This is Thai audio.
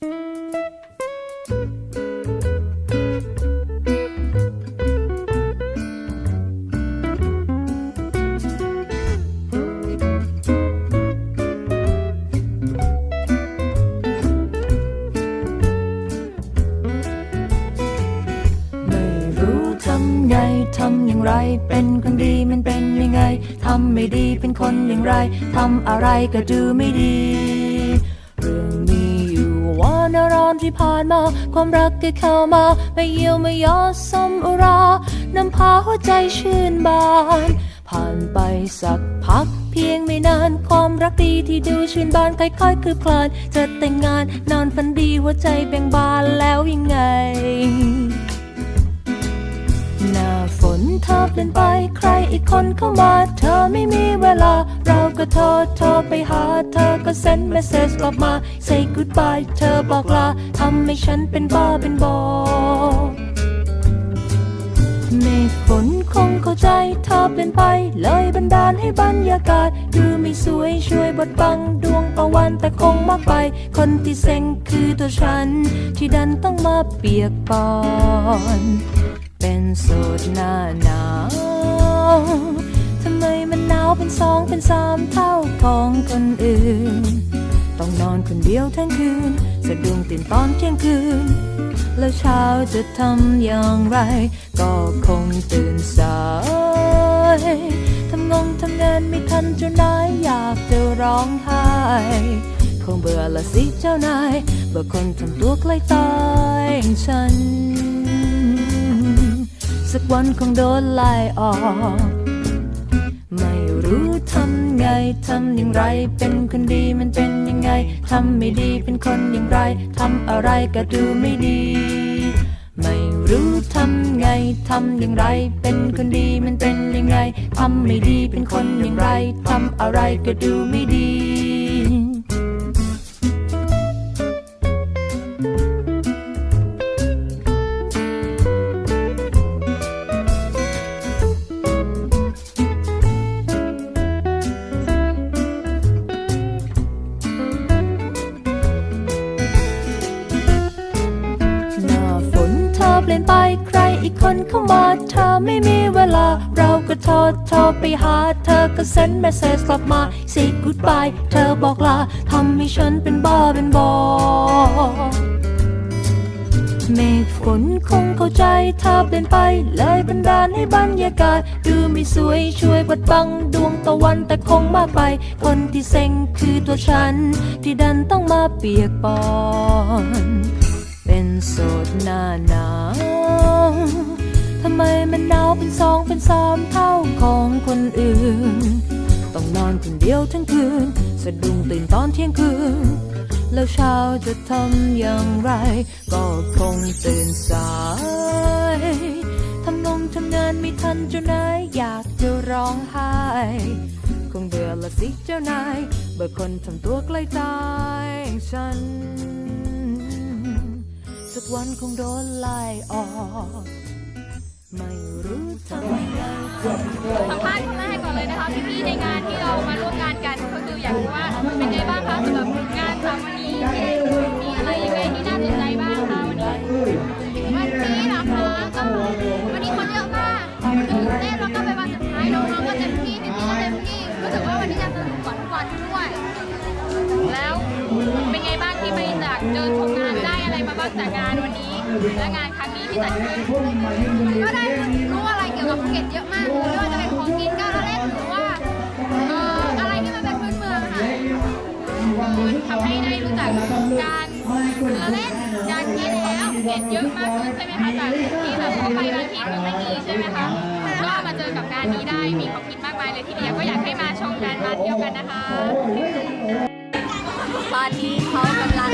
ไม่รู้ทำไงทำอย่างไร เป็นคนดีมันเป็นยังไง ทำไม่ดีเป็นคนอย่างไร ทำอะไรก็ดูไม่ดี ว่านารามที่ผ่านมา ความรักก็เข้ามา ไม่เยี่ยวไม่ยอสมอุรานำพาหัวใจชื่นบาน ผ่านไปสักพักเพียงไม่นาน ความรักดีที่ดูชื่นบานค่อยๆคือคลานจะแต่งงานนอนฝันดีหัวใจแบ่งบานแล้วยังไงหน้าฝนเธอเปลี่ยนไปใครอีกคนเข้ามา เธอไม่มีเวลา ก็โทรโทรไปหาเธอก็เซ็นเมสเซจกลับมา say goodbye เธอบอกลาทำให้ฉันเป็นบ้าเป็นบอเมฆฝนคงเข้าใจเธอเปลี่ยนไป เลยบันดาลให้บรรยากาศ ดูไม่สวยช่วยบดบังดวงตะวันแต่คงมากไป คนที่เซ็งคือตัวฉัน ที่ดันต้องมาเปียกปอน เป็นโสดหน้าหนาว เป็นสองเป็นสามเท่าของคนอื่น ต้องนอนคนเดียวทั้งคืน สะดุ้งตื่นตอนเที่ยงคืน แล้วเช้าจะทำอย่างไร ก็คงตื่นสายทำงงทำงานไม่ทันเจ้านายอยากจะร้องไห้คงเบื่อละสิเจ้านายเบื่อคนทำตัวใกล้ตายฉัน สักวันคงโดนไล่ออก รู้ทำไง ทำอย่างไร เป็นคนดีมันเป็นยังไง ทำไม่ดีเป็นคนอย่างไร ทำอะไรก็ดูไม่ดี ไม่รู้ทำไง ทำอย่างไร เป็นคนดีมันเป็นยังไง ทำไม่ดีเป็นคนอย่างไร ทำอะไรก็ดูไม่ดี คนเข้ามาเธอไม่มีเวลา เราก็โทรโทรไปหา เธอก็เซ็นเมสเซจกลับมา say goodbye เธอบอกลาทำให้ฉันเป็นบ้าเป็นบอเมฆฝนคงเข้าใจเธอเปลี่ยนไป เลยบันดาลให้บรรยากาศ ดูไม่สวยช่วยบดบังดวงตะวันแต่คงมากไป คนที่เซ็งคือตัวฉัน ที่ดันต้องมาเปียกปอน เป็นโสดหน้าหนาวำไมมันหนาวเป็นสองเป็นสามเท่าของคนอื่น ต้องนอนคนเดียวทั้งคืน สะดุ้งตื่นตอนเที่ยงคืน แล้วเช้าจะทำอย่างไร ก็คงตื่นสายทำงงทำงานไม่ทันเจ้านายอยากจะร้องไห้ คงเบื่อละสิเจ้านาย เบื่อคนทำตัวใกล้ตายฉัน สักวันคงโดนไล่ออก ไม่รู้ทำไงสัมภาษณ์คุณแม่ก่อนเลยนะคะพี่ๆในงานที่เรามาร่วมงานกันก็คืออยากรู้ว่าเป็นไงบ้างคะสำหรับงานสามวันนี้มีอะไรยังไงที่น่าสนใจบ้างคะวันนี้วันนี้นะคะก็วันนี้คนเยอะมากตื่นเต้นแล้วก็เป็นวันสุดท้ายน้องๆก็เต็มที่พี่ๆก็เต็มที่รู้สึกว่าวันนี้จะสนุกกว่าทุกวันด้วย แล้วเป็นไงบ้างที่ไปจากเดินชมงานได้อะไรมาบ้างจากงานวันนี้และงานครั้ง จัดขึ้นก็ได้รู้อะไรเกี่ยวกับภูเก็ตเยอะมากไม่ว่าจะเป็นของกินการละเล่นหรือว่าเอ่ออะไรที่มันเป็นพื้นเมืองอะค่ะคือทำให้ได้รู้จักการละเล่นการกินแล้วเห็นเยอะมากขึ้นใช่ไหมคะจากที่แบบเข้าไปบางทีมันไม่มีใช่ไหมคะก็มาเจอกับงานนี้ได้มีของกินมากมายเลยทีเดียวก็อยากให้มาชมกันมาเที่ยวกันนะคะตอนนี้เขากำลัง